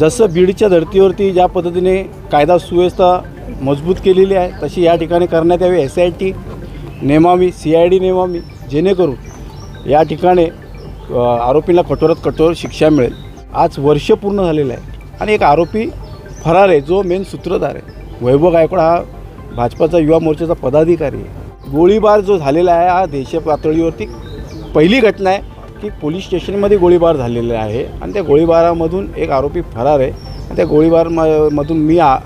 जसं बीडच्या धर्तीवरती ज्या पद्धतीने कायदा सुव्यवस्था मजबूत केलेली आहे तशी या ठिकाणी करण्यात यावी एस आय टी नेमावी सी आय डी नेमावी जेणेकरून या ठिकाणी आरोपीला कठोरात कठोर शिक्षा मिळेल. आज वर्ष पूर्ण झालेलं आहे आणि एक आरोपी फरार आहे जो मेन सूत्रधार आहे. वैभव गायकवाड हा भाजपाचा युवा मोर्चाचा पदाधिकारी आहे. गोळीबार जो झालेला आहे हा देश पातळीवरती पहिली घटना आहे. की पोलीस स्टेशनमध्ये गोळीबार झालेला आहे आणि त्या गोळीबारामधून एक आरोपी फरार आहे. आणि त्या गोळीबार म- मधून मी आ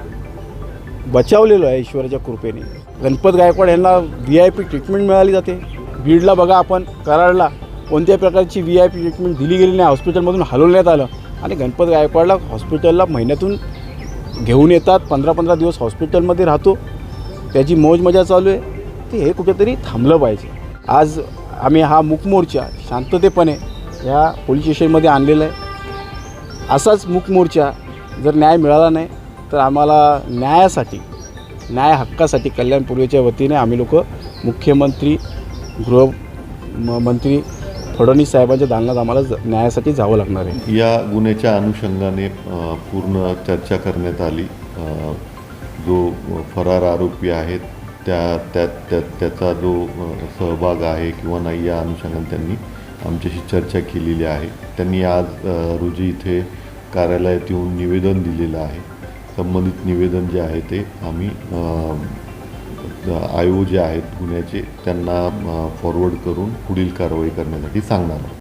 बचावलेलो आहे ईश्वराच्या कृपेने. गणपत गायकवाड यांना व्ही आय पी ट्रीटमेंट मिळाली जाते. बीडला बघा आपण कराडला कोणत्याही प्रकारची व्ही आय पी ट्रीटमेंट दिली गेली नाही हॉस्पिटलमधून हलवण्यात आलं. आणि गणपत गायकवाडला हॉस्पिटलला महिन्यातून घेऊन येतात पंधरा पंधरा दिवस हॉस्पिटलमध्ये राहतो. त्याची मौज मजा चालू आहे. ते हे कुठेतरी थांबलं पाहिजे. आज आम्ही हा मूकमोर्चा शांततेपणे या पोलीस स्टेशनमध्ये आणलेला आहे. असाच मूकमोर्चा जर न्याय मिळाला नाही तर आम्हाला न्यायासाठी न्याय हक्कासाठी कल्याण पूर्वेच्या वतीने आम्ही लोक मुख्यमंत्री गृह म- मंत्री फडणवीस साहेबांच्या दालनात आम्हाला न्यायासाठी जावं लागणार आहे. या गुन्ह्याच्या अनुषंगाने पूर्ण चर्चा करण्यात आली. जो फरार आरोपी आहेत त्या त्या त्या त्याचा जो सहभाग आहे किंवा नाही या अनुषंगाने त्यांनी आमच्याशी चर्चा केलेली आहे. त्यांनी आज रोजी इथे कार्यालयात येऊन निवेदन दिलेलं आहे. संबंधित निवेदन जे आहे ते आम्ही आयोग जे आहेत गुन्ह्याचे त्यांना फॉरवर्ड करून पुढील कारवाई करण्यासाठी सांगणार आहोत.